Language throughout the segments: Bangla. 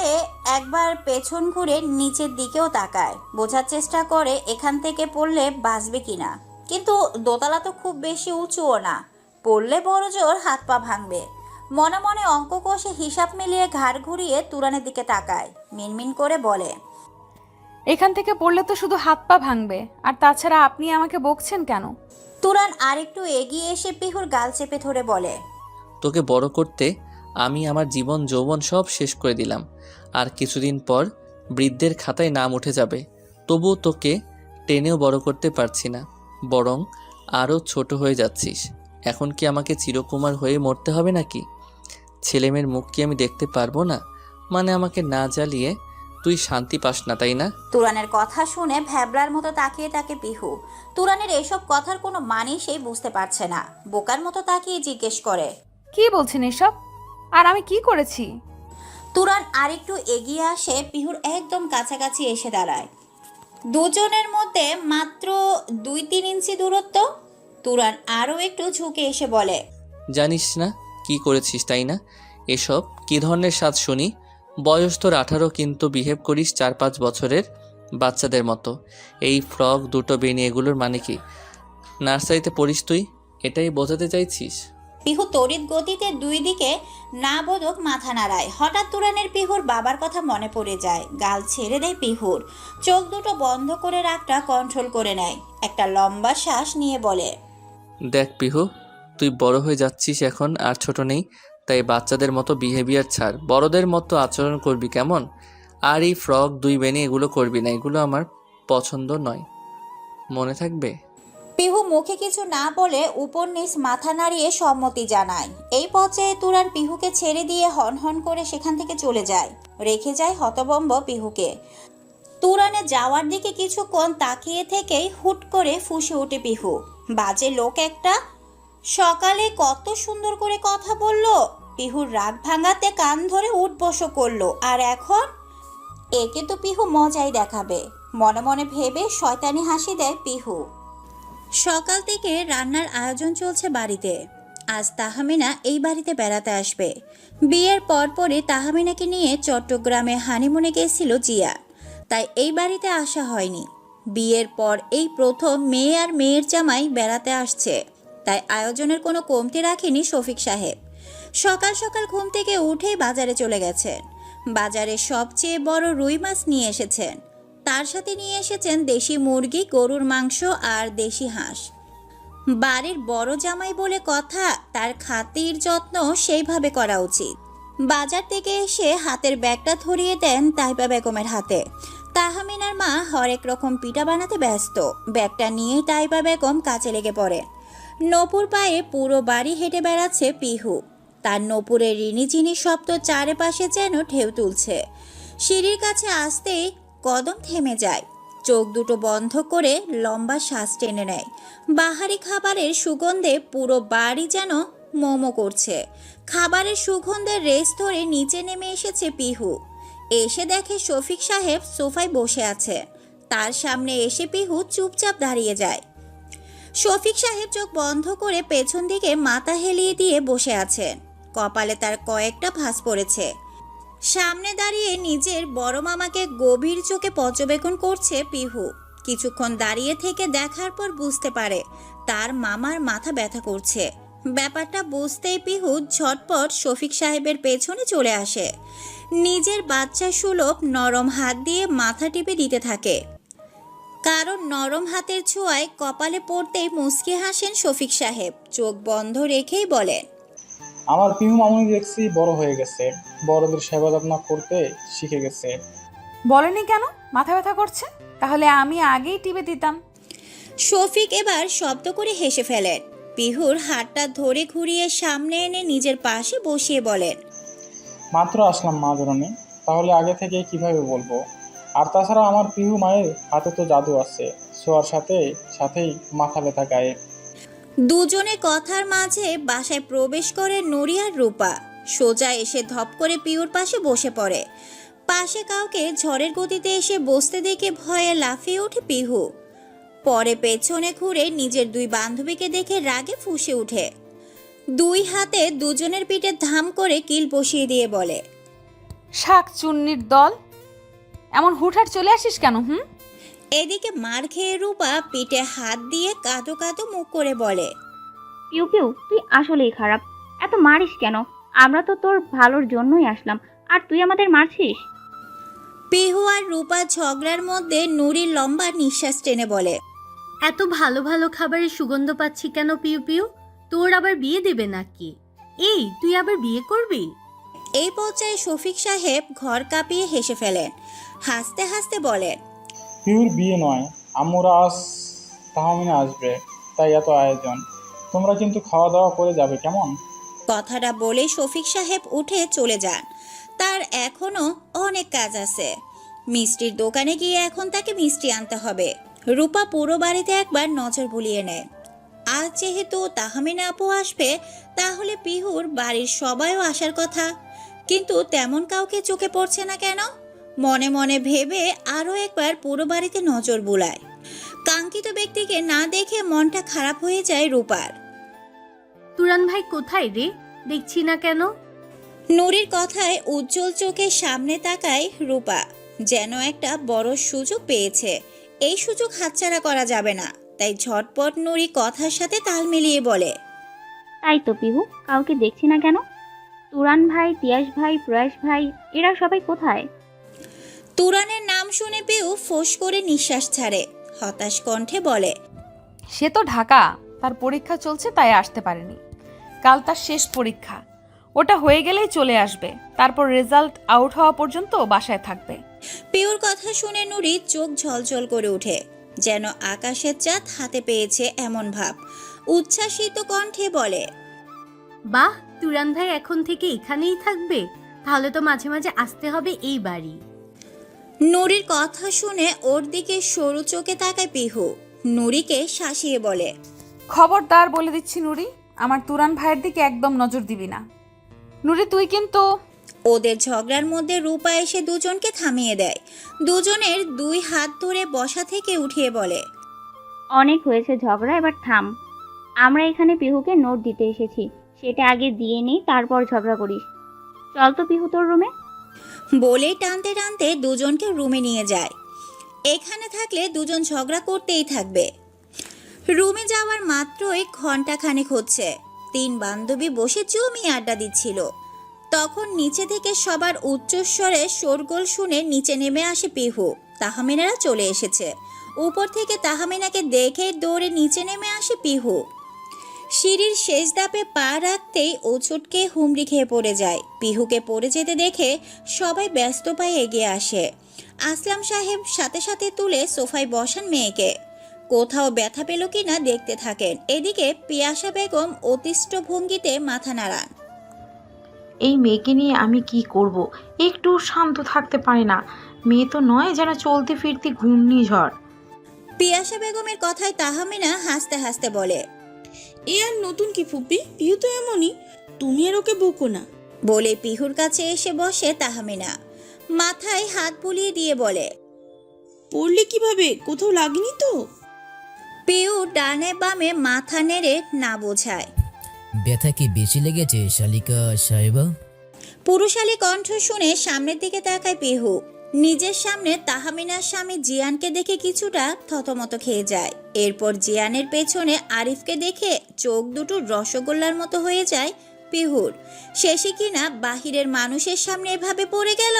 ভয়ে একবার পেছন ঘুরে নিচের দিকেও তাকায়। বোঝার চেষ্টা করে এখান থেকে পড়লে বাঁচবে কিনা। কিন্তু দোতলা তো খুব বেশি উঁচুও না। পড়লে বড় জোর হাত পা ভাঙবে। মনে মনে অঙ্ক কষে হিসাব মিলিয়ে ঘাড় ঘুরিয়ে তুরানের দিকে তাকায়। মিনমিন করে বলে এখান থেকে পড়লে তো শুধু হাত পা ভাঙবে। আর তাছাড়া আপনি আমাকে বকছেন কেন? তুরান আরেকটু এগিয়ে এসে পিহুর গাল চেপে ধরে বলে তোকে বড় করতে আমি আমার জীবন যৌবন সব শেষ করে দিলাম। আর কিছুদিন পর বৃদ্ধের খাতায় নাম উঠে যাবে। তবুও তোকে টেনেও বড় করতে পারছি না। বরং আরও ছোট হয়ে যাচ্ছিস। এখন কি আমাকে চিরকুমার হয়ে মরতে হবে নাকি? ছেলেমেয়ের মুখ কি আমি দেখতে পারব না? মানে আমাকে না জ্বালিয়ে তুই শান্তি পাস না তাই না? তুরানের কথা শুনে ভ্যাবলার মতো তাকিয়ে তাকে পিহু। তুরানের এসব কথার কোনো মানেই সেই বুঝতে পারছে না। বোকার মতো তাকিয়ে জিজ্ঞেস করে কি বলছেন এসব? আর আমি কি করেছি? তুরান আরেকটু এগিয়ে আসে পিহুর একদম কাছাকাছি এসে দাঁড়ায়। দুজনের মধ্যে মাত্র দুই তিন ইঞ্চি দূরত্ব তুরান আরও একটু ঝুঁকে এসে বলে জানিস না কি করেছিস তাই না? এসব কি ধরনের স্বাদ শুনি? বয়স তোর আঠারো কিন্তু বিহেভ করিস চার পাঁচ বছরের বাচ্চাদের মতো। এই ফ্রক দুটো বেনি এগুলোর মানে কি? নার্সারিতে পড়িস তুই? এটাই বোঝাতে চাইছিস? পিহু তড়িৎ গতিতে দুই দিকে না বোধক মাথা নাড়ায়। হঠাৎ তুরানের পিহুর বাবার কথা মনে পড়ে যায়। গাল ছেড়ে দেয় পিহুর। চোখ দুটো বন্ধ করে রাগটা কন্ট্রোল করে নেয়। একটা লম্বা শ্বাস নিয়ে বলে, দেখ পিহু, তুই বড় হয়ে যাচ্ছিস এখন, আর ছোট নেই। তাই বাচ্চাদের মতো বিহেভিয়ার ছাড়। বড়দের মতো আচরণ করবি কেমন? আর এই ফ্রক, দুই বেনি এগুলো করবি না। এগুলো আমার পছন্দ নয়। মনে থাকবে? পিহু মুখে কিছু না বলে উপর নিচ মাথা নাড়িয়ে সম্মতি জানায়। এই পর্যায়ে তুরান পিহুকে ছেড়ে দিয়ে হন হন করে সেখান থেকে চলে যায়। রেখে যায় হতবম্ব পিহুকে। তুরানে যাওয়ার দিকে কিছুক্ষণ তাকিয়ে থেকেই হুট করে ফুসে ওঠে পিহু। বাজে লোক একটা। সকালে কত সুন্দর করে কথা বলল। পিহুর রাগ ভাঙাতে কান ধরে উঠবসও করল। আর এখন? একে তো পিহু মজাই দেখাবে। মনে মনে ভেবে শয়তানি হাসি দেয় পিহু। সকাল থেকে রান্নার আয়োজন চলছে বাড়িতে। আজ তাহমিনা এই বাড়িতে বেড়াতে আসবে। বিয়ের পরপরই তাহমিনাকে নিয়ে চট্টগ্রামে হানিমুনে গিয়েছিল জিয়া। তাই এই বাড়িতে আসা হয়নি। বিয়ের পর এই প্রথম মেয়ে আর মেয়ের জামাই বেড়াতে আসছে। তাই আয়োজনের কোনো কমতি রাখেনি শফিক সাহেব। সকাল সকাল ঘুম থেকে উঠেই বাজারে চলে গেছেন। বাজারে সবচেয়ে বড় রুই মাছ নিয়ে এসেছেন। তার সাথে নিয়ে এসেছেন দেশি মুরগি, গরুর মাংস আর দেশি হাঁস। বাড়ির বড় জামাই বলে কথা, তার খাতির যত্ন সেইভাবে করা উচিত। বাজার থেকে এসে হাতের ব্যাগটা ধরিয়ে দেন তাইবা বেগমের হাতে। তাহমিনার মা হরেক রকম পিঠা বানাতে ব্যস্ত। ব্যাগটা নিয়ে তাইবা বেগম কাজে লেগে পড়ে। নপুর পায়ে পুরো বাড়ি হেঁটে বেড়াচ্ছে পিহু। তার নপুরের ঋণি চিনি শব্দ চারিপাশে যেন ঢেউ তুলছে। সিঁড়ির কাছে আসতেই কদম থেমে যায়। চোখ দুটো বন্ধ করে লম্বা শ্বাস টেনে নেয়। বাহারি খাবারের সুগন্ধে পুরো বাড়ি যেন মোমো করছে। খাবারের সুগন্ধের রেস ধরে নিচে নেমে এসেছে পিহু। এসে দেখে শফিক সাহেব সোফায় বসে আছে। তার সামনে এসে পিহু চুপচাপ দাঁড়িয়ে যায়। শফিক সাহেব চোখ বন্ধ করে পেছন দিকে মাথা হেলিয়ে দিয়ে বসে আছেন। কপালে তার কয়েকটা ভাঁজ পড়েছে। সামনে দাঁড়িয়ে নিজের বড় মামাকে গভীর চোখে পর্যবেক্ষণ করছে পিহু। কিছুক্ষণ দাঁড়িয়ে থেকে দেখার পর বুঝতে পারে তার মামার মাথা ব্যথা করছে। ব্যাপারটা বুঝতেই পিহু ঝটপট শফিক সাহেবের পেছনে চলে আসে। নিজের বাচ্চা সুলভ নরম হাত দিয়ে মাথা টিপে দিতে থাকে। কারণ নরম হাতের ছোঁয়ায় কপালে পড়তেই মুচকি হাসেন শফিক সাহেব। চোখ বন্ধ রেখেই বলেন আমার পিহু মামুনি দেখছি বড় হয়ে গেছে। বড়দের সেবা যত্ন করতে শিখে গেছে। বলেনি কেন? মাথা ব্যথা করছে? তাহলে আমি আগেই টিপে দিতাম। শফিক এবার শব্দ করে হেসে ফেলেন পিহুর হাতটা ধরে ঘুরিয়ে সামনে এনে নিজের পাশে বসিয়ে বলেন মাত্র আসলাম মা জননী তাহলে আগে থেকে কীভাবে বলব? আর তাছাড়া আমার পিহু মায়ের হাতে তো জাদু আছে ছোঁয়ার সাথে সাথেই মাথা ব্যথা গায়ে। দুজনে কথার মাঝে বাসায় প্রবেশ করে নুরি আর রূপা। সোজা এসে ধপ করে পিউর পাশে বসে পড়ে। পাশে কাউকে ঝড়ের গতিতে এসে বসতে দেখে ভয়ে লাফিয়ে ওঠে পিহু। পরে পেছনে ঘুরে নিজের দুই বান্ধবীকে দেখে রাগে ফুঁসে ওঠে দুই হাতে দুজনের পিঠে ধাম করে কিল বসিয়ে দিয়ে বলে, শাক চুন্নির দল? এমন হুটহাট চলে আসিস কেন, হুম? এদিকে মার খেয়ে রূপা পিঠে হাত দিয়ে কাঁদো কাঁদো মুখ করে বলে পিউ পিউ তুই আসলেই খারাপ। এত মারিস কেন? আমরা তো তোর ভালোর জন্যই আসলাম। আর তুই আমাদের মারছিস? পিহু আর রূপা ঝগড়ার মধ্যে নুরির লম্বা নিঃশ্বাস টেনে বলে এত ভালো ভালো খাবারের সুগন্ধ পাচ্ছি কেন পিউ পিউ? তোর আবার বিয়ে দেবে নাকি? এই তুই আবার বিয়ে করবি? এই পর্যায়ে শফিক সাহেব ঘর কাঁপিয়ে হেসে ফেলেন হাসতে হাসতে বলেন পিউর বিয়ে নয় আম্মুরা আজ তাহমিনা আসবে, তাই এত আয়োজন। তোমরা কিন্তু খাওয়া দাওয়া করে যাবে, কেমন? কথাটা বলে শফিক সাহেব উঠে চলে যান। তার এখনও অনেক কাজ আছে। মিষ্টির দোকানে গিয়ে এখন তাকে মিষ্টি আনতে হবে। রূপা পুরো বাড়িতে একবার নজর বুলিয়ে নেয়। আজ যেহেতু তাহমিনা আপু আসবে, তাহলে পিহুর বাড়ির সবাইও আসার কথা। কিন্তু তেমন কাউকে চোখে পড়ছে না কেন? মনে মনে ভেবে আরও একবার পুরো বাড়িতে নজর বুলায়। কাঙ্ক্ষিত ব্যক্তিকে না দেখে মনটা খারাপ হয়ে যায় রূপার। তুরান ভাই কোথায় রে? দেখছি না কেন? নুরির কথায় উজ্জ্বল চোখের সামনে তাকায় রূপা। যেন একটা বড় সুযোগ পেয়েছে। এই সুযোগ হাতছাড়া করা যাবে না। তাই ঝটপট নুরি কথার সাথে তাল মিলিয়ে বলে তাই তো পিহু কাউকে দেখছি না কেন? তুরান ভাই তিয়াস ভাই প্রয়াস ভাই এরা সবাই কোথায়? তুরানের নাম শুনে পেয়েও ফোঁস করে নিঃশ্বাস ছাড়ে। হতাশ কণ্ঠে বলে সে তো ঢাকা তার পরীক্ষা চলছে তাই আসতে পারেনি। কাল তার শেষ পরীক্ষা। ওটা হয়ে গেলেই চলে আসবে। তারপর রেজাল্ট আউট হওয়া পর্যন্ত বাসায় থাকবে। পিউর কথা শুনে নুরি চোখ ঝলঝল করে ওঠে যেন আকাশের চাঁদ হাতে পেয়েছে এমন ভাব। উচ্ছ্বাসিত কণ্ঠে বলে বাহ তুরান ভাই এখন থেকে এখানেই থাকবে? তাহলে তো মাঝে মাঝে আসতে হবে এই বাড়ি। নুরির কথা শুনে ওর দিকে সরু চোখে তাকায় পিহু। নুরিকে শাসিয়ে বলে খবরদার বলে দিচ্ছি নুরি আমার তুরান ভাইয়ের দিকে একদম নজর দিবি না। নুরি তুই কিন্তু ওদের ঝগড়ার মধ্যে রূপা এসে দুজনকে থামিয়ে দেয়। দুজনের দুই হাত ধরে বসা থেকে উঠিয়ে বলে অনেক হয়েছে ঝগড়া এবার থাম। আমরা এখানে পিহুকে নোট দিতে এসেছি। সেটা আগে দিয়ে নেই তারপর ঝগড়া করিস। চল তো পিহু তোর রুমে। বলেই টানতে টানতে দুজনকে রুমে নিয়ে যায়। এখানে থাকলে দুজন ঝগড়া করতেই থাকবে। রুমে যাওয়ার মাত্রই ঘণ্টা খানেক হচ্ছে। তিন বান্ধবী বসে জমিয়ে আড্ডা দিচ্ছিল। তখন নিচে থেকে সবার উচ্চস্বরে শোরগোল শুনে নিচে নেমে আসে পিহু। তাহমিনারা চলে এসেছে। উপর থেকে তাহমিনাকে দেখে দৌড়ে নিচে নেমে আসে পিহু। সিঁড়ির শেষ দাপে পা রাখতেই ও ছুটকে হুমড়ি খেয়ে পড়ে যায়। পিহুকে পড়ে যেতে দেখে সবাই ব্যস্ত পায়ে এগিয়ে আসে। আসলাম সাহেব সাথে সাথে তুলে সোফায় বসান মেয়েকে। কোথাও ব্যথা পেল কিনা দেখতে থাকেন। এদিকে পিয়াসা বেগম অতিষ্ঠ ভঙ্গিতে মাথা নাড়ান। এই মেয়েকে নিয়ে আমি কি করব? একটু শান্ত থাকতে পারে না। মেয়ে তো নয় যেন চলতে ফিরতে ঘূর্ণিঝড়। পিয়াসা বেগমের কথায় তাহমিনা হাসতে হাসতে বলে এ আর নতুন কি ফুপি? পিহু তো এমনই। তুমি আর ওকে বকো না। বলে পিহুর কাছে এসে বসে তাহমিনা। মাথায় হাত বুলিয়ে দিয়ে বলে পড়লে কীভাবে? কোথাও লাগেনি তো? পিউ ডানে বামে মাথা নেড়ে না বোঝায়। ব্যথা কি বেশি লেগেছে শালিকা সাহেবা? পুরুষালী কণ্ঠ শুনে সামনের দিকে তাকায় পিহু। নিজের সামনে তাহামিনার স্বামী জিয়ানকে দেখে কিছুটা থতমত খেয়ে যায়। এরপর জিয়ানের পেছনে আরিফকে দেখে চোখ দুটো রসগোল্লার মতো হয়ে যায় পিহুর। শেষে কিনা বাহিরের মানুষের সামনে এভাবে পড়ে গেল?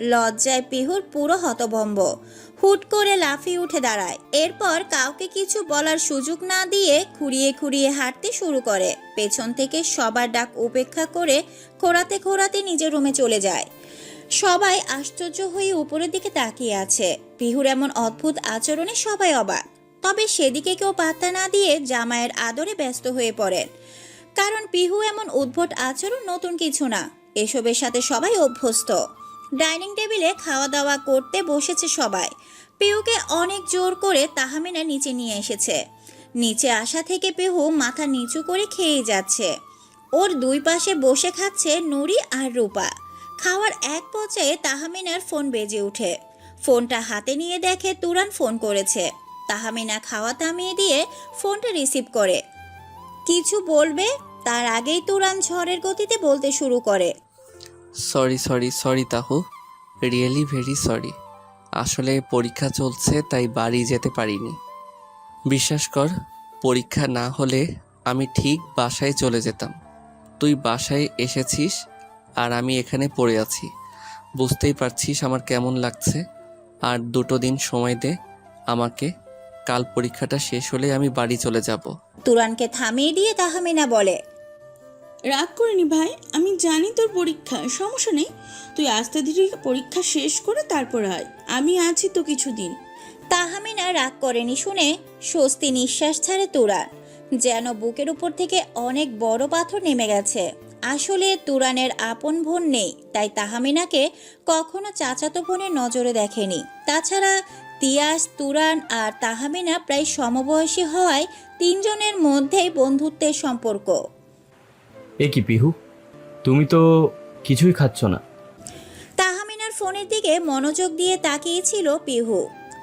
লজ্জায় পিহুর পুরো হতভম্ব। হুট করে লাফিয়ে উঠে দাঁড়ায়। এরপর কাউকে কিছু বলার সুযোগ না দিয়ে খুঁড়িয়ে খুঁড়িয়ে হাঁটতে শুরু করে। পেছন থেকে সবার ডাক উপেক্ষা করে খোঁড়াতে খোঁড়াতে নিজের রুমে চলে যায়। সবাই আশ্চর্য হয়ে উপরের দিকে তাকিয়ে আছে। পিহুর এমন অদ্ভুত আচরণে সবাই অবাক। তবে সেদিকে কেউ পাত্তা না দিয়ে জামাইয়ের আদরে ব্যস্ত হয়ে পড়েন। কারণ পিহু এমন উদ্ভট আচরণ নতুন কিছু না। এসবের সাথে সবাই অভ্যস্ত। ডাইনিং টেবিলে খাওয়া দাওয়া করতে বসেছে সবাই। পিহুকে অনেক জোর করে তাহামিনা নিচে নিয়ে এসেছে। নিচে আসা থেকে পিহু মাথা নিচু করে খেয়ে যাচ্ছে। ওর দুই পাশে বসে খাচ্ছে নুরি আর রূপা। খাওয়ার এক পর্যায়ে তাহামিনার ফোন বেজে ওঠে। ফোনটা হাতে নিয়ে দেখে তুরান ফোন করেছে। তাহামিনা খাওয়া থামিয়ে দিয়ে ফোনটা রিসিভ করে। কিছু বলবে? তার আগেই তুরান ঝড়ের গতিতে বলতে শুরু করে। Sorry sorry sorry তাহু। Really very sorry. আসলে পরীক্ষা চলছে, তাই বাড়ি যেতে পারিনি। বিশ্বাস কর, পরীক্ষা না হলে আমি ঠিক বাসায় চলে যেতাম। তুই বাসায় এসেছিস আর আমি এখানে পড়ে আছি। বুঝতেই পারছিস আমার কেমন লাগছে। আর দুটো দিন সময় দে আমাকে। কাল পরীক্ষাটা শেষ হলে আমি বাড়ি চলে যাব। তুরানকে থামিয়ে দিয়ে তাহমিনা বলে রাগ করিনি ভাই আমি জানি তোর পরীক্ষা সমস্যা নেই। তুই আস্তে ধীরে পরীক্ষা শেষ করে তারপর আয়। আমি আছি তো কিছুদিন। তাহমিনা রাগ করেনি শুনে স্বস্তি নিঃশ্বাস ছাড়ে তুরান যেন বুকের উপর থেকে অনেক বড় পাথর নেমে গেছে। আসলে তুরানের আপন বোন নেই তাই তাহামিনাকে কখনো চাচাতো বোনের নজরে দেখেনি। তাছাড়া তিয়াস তুরান আর তাহামিনা প্রায় সমবয়সী হওয়ায় তিনজনের মধ্যেই বন্ধুত্বের সম্পর্ক। এ কি পিহু? তুমি তো কিছুই খাচ্ছ না। তাহামিনার ফোনের দিকে মনোযোগ দিয়ে তাকিয়েছিল পিহু।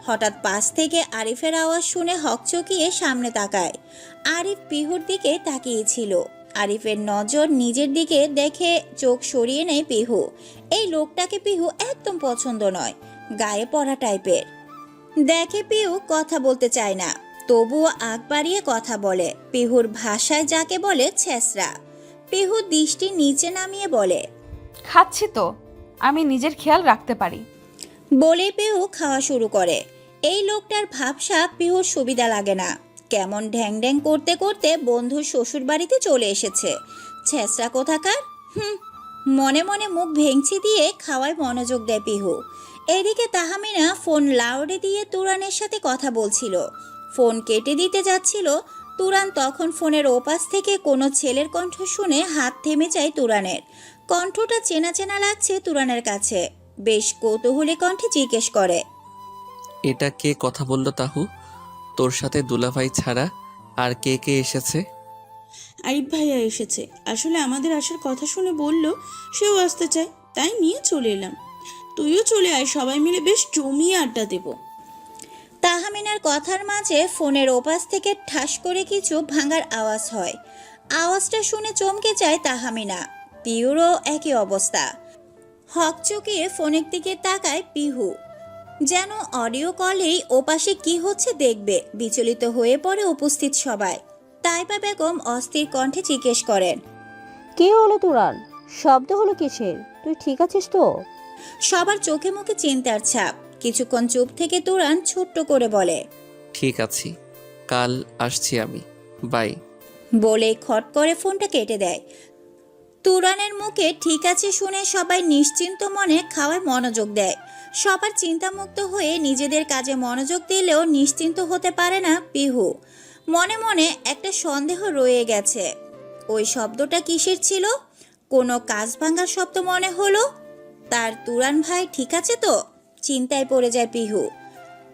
হঠাৎ পাশ থেকে আরিফের আওয়াজ শুনে হকচকিয়ে সামনে তাকায়। আরিফ পিহুর দিকে তাকিয়েছিল আরিফের নজর নিজের দিকে দেখে চোখ সরিয়ে নেয় পিহু। এই লোকটাকে পিহু একদম পছন্দ নয় গায়ে পড়া টাইপের। দেখে পিহু কথা বলতে চায় না তবুও আগ বাড়িয়ে কথা বলে পিহুর ভাষায় যাকে বলে ছেসরা পিহু দৃষ্টি নিচে নামিয়ে বলে খাচ্ছি তো আমি নিজের খেয়াল রাখতে পারি। বলে পিহু খাওয়া শুরু করে। এই লোকটার ভাবসা পিহুর সুবিধা লাগে না। কেমন ঢ্যাং ঢ্যাং করতে করতে বন্ধুর শ্বশুর বাড়িতে চলে এসেছে। ছেঁচড়া কোথাকার? হুম, মনে মনে মুখ ভেঙচি দিয়ে খাওয়ায় মনোযোগ দেয় পিহু। এদিকে তাহামিনা ফোন লাউডে দিয়ে তুরানের সাথে কথা বলছিল। ফোন কেটে দিতে যাচ্ছিল। তুরান তখন ফোনের ওপাশ থেকে কোনো ছেলের কণ্ঠ শুনে হাত থেমে যায় তুরানের। কণ্ঠটা চেনা চেনা লাগছে তুরানের কাছে। বেশ কৌতূহলী কণ্ঠে জিজ্ঞেস করে, এটা কে কথা বলল তাহু? তোর সাথে দুলাভাই ছাড়া আর কে কে এসেছে? আরিফ ভাইয়া এসেছে। আসলে আমাদের আসার কথা শুনে বলল সেও আসতে চায়। তাই নিয়ে চলে এলাম। তুইও চলে আয় সবাই মিলে বেশ জমিয়ে আড্ডা দেবো। তাহামিনার কথার মাঝে ফোনের ওপাশ থেকে ঠাস করে কিছু ভাঙার আওয়াজ হয়। আওয়াজটা শুনে চমকে যায় তাহামিনা। পিউরও একই অবস্থা। হক চকিয়ে ফোনের দিকে তাকায় পিহু। যেন অডিও কলেই ওপাশে কি হচ্ছে দেখবে বিচলিত হয়ে পড়ে উপস্থিত সবাই। তাইবা বেগম অস্থির কণ্ঠে জিজ্ঞেস করেন কে হলো তুরান শব্দ হলো কিসের? তুই ঠিক আছিস তো? সবার চোখে মুখে চিন্তার ছাপ। কিছুক্ষণ চুপ থেকে তুরান ছোট্ট করে বলে ঠিক আছি কাল আসছি আমি। বাই। বলে খট করে ফোনটা কেটে দেয়। তুরানের মুখে ঠিক আছে শুনে সবাই নিশ্চিন্ত মনে খাওয়ায় মনোযোগ দেয়। সবার চিন্তামুক্ত হয়ে নিজেদের কাজে মনোযোগ দিলেও নিশ্চিন্ত হতে পারে না পিহু। মনে মনে একটা সন্দেহ রয়ে গেছে। ওই শব্দটা কিসের ছিল? কোনো কাজ ভাঙার শব্দ মনে হলো? তার তুরান ভাই ঠিক আছে তো? চিন্তায় পড়ে যায় পিহু।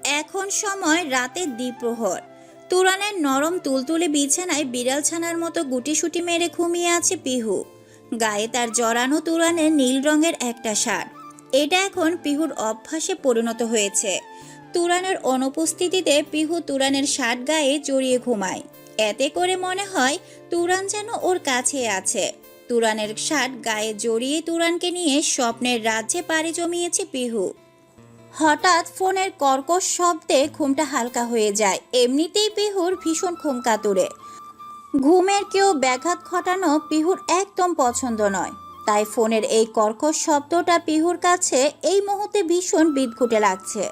এখন সময় রাতের দ্বিপ্রহর। তুরানের নরম তুলতুলে বিছানায় বিড়াল ছানার মতো গুটিসুটি মেরে ঘুমিয়ে আছে পিহু। গায়ে তার জড়ানো তুরানের নীল রঙের একটা শার্ট। এটা এখন পিহুর অভ্যাসে পরিণত হয়েছে। তুরানের অনুপস্থিতিতে পিহু তুরানের শার্ট গায়ে জড়িয়ে ঘুমায়। এতে করে মনে হয় তুরান যেন ওর কাছে আছে। তুরানের শার্ট গায়ে জড়িয়ে তুরানকে নিয়ে স্বপ্নের রাজ্যে পাড়ি জমিয়েছে পিহু। হঠাৎ ফোনের কর্কশ শব্দে ঘুমটা হালকা হয়ে যায়। এমনিতেই পিহুর ভীষণ ঘুম কাতুরে। ঘুমের কেউ ব্যাঘাত ঘটানো পিহুর একদম পছন্দ নয়। তাই ফোনের এই কর্কশ শব্দটা পিহুর কাছে এই মুহূর্তে ভীষণ বিদঘুটে লাগছে।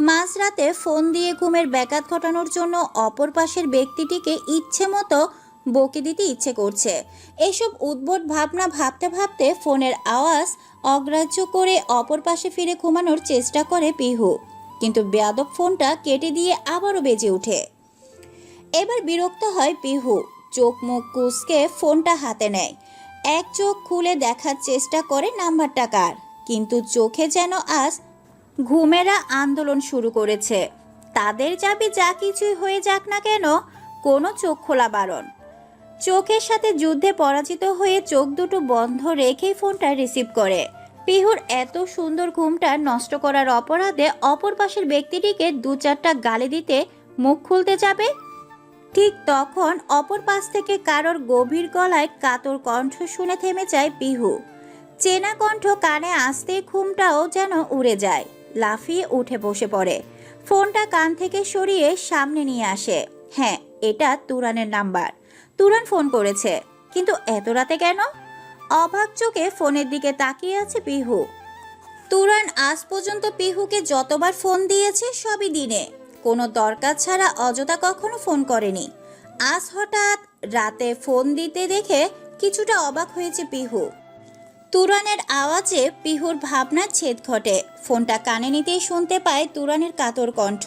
মাঝরাতে ফোন দিয়ে ঘুমের ব্যাঘাত ঘটানোর জন্য অপর পাশের ব্যক্তিটিকে ইচ্ছে মতো বকে দিতে ইচ্ছে করছে। এসব উদ্ভট ভাবনা ভাবতে ভাবতে ফোনের আওয়াজ অগ্রাহ্য করে অপর পাশে ফিরে ঘুমানোর চেষ্টা করে পিহু। কিন্তু বেয়াদব ফোনটা কেটে দিয়ে আবারও বেজে ওঠে। এবার বিরক্ত হয় পিহু। চোখ মুখ কুচকে ফোনটা হাতে নেয়। এক চোখ খুলে দেখার চেষ্টা করে নাম্বারটা কার। কিন্তু চোখে যেন আজ ঘুমেরা আন্দোলন শুরু করেছে। তাদের যাবে যা কিছুই হয়ে যাক না কেন, কোনো চোখ খোলা বারণ। চোখের সাথে যুদ্ধে পরাজিত হয়ে চোখ দুটো বন্ধ রেখেই ফোনটা রিসিভ করে। পিহুর এত সুন্দর ঘুমটা নষ্ট করার অপরাধে অপর পাশের ব্যক্তিটিকে দু চারটা গালি দিতে মুখ খুলতে যাবে ঠিক তখন অপর পাশ থেকে কারোর গভীর গলায় কাতর কণ্ঠ শুনে থেমে যায় পিহু। চেনা কণ্ঠ কানে আসতে ঘুমটাও যেন উড়ে যায়। লাফিয়ে উঠে বসে পড়ে। ফোনটা কান থেকে সরিয়ে সামনে নিয়ে আসে। হ্যাঁ এটা তুরানের নাম্বার। তুরান ফোন করেছে। কিন্তু এত রাতে কেন? অবাক চোখে ফোনের দিকে তাকিয়ে আছে পিহু। তুরান, আজ পর্যন্ত পিহুকে যতবার ফোন দিয়েছে সবই দিনে। কোনো দরকার ছাড়া অযথা কখনো ফোন করেনি। আজ হঠাৎ রাতে ফোন দিতে দেখে কিছুটা অবাক হয়েছে পিহু। তুরানের আওয়াজে পিহুর ভাবনার ছেদ ঘটে। ফোনটা কানে নিতেই শুনতে পায় তুরানের কাতর কণ্ঠ।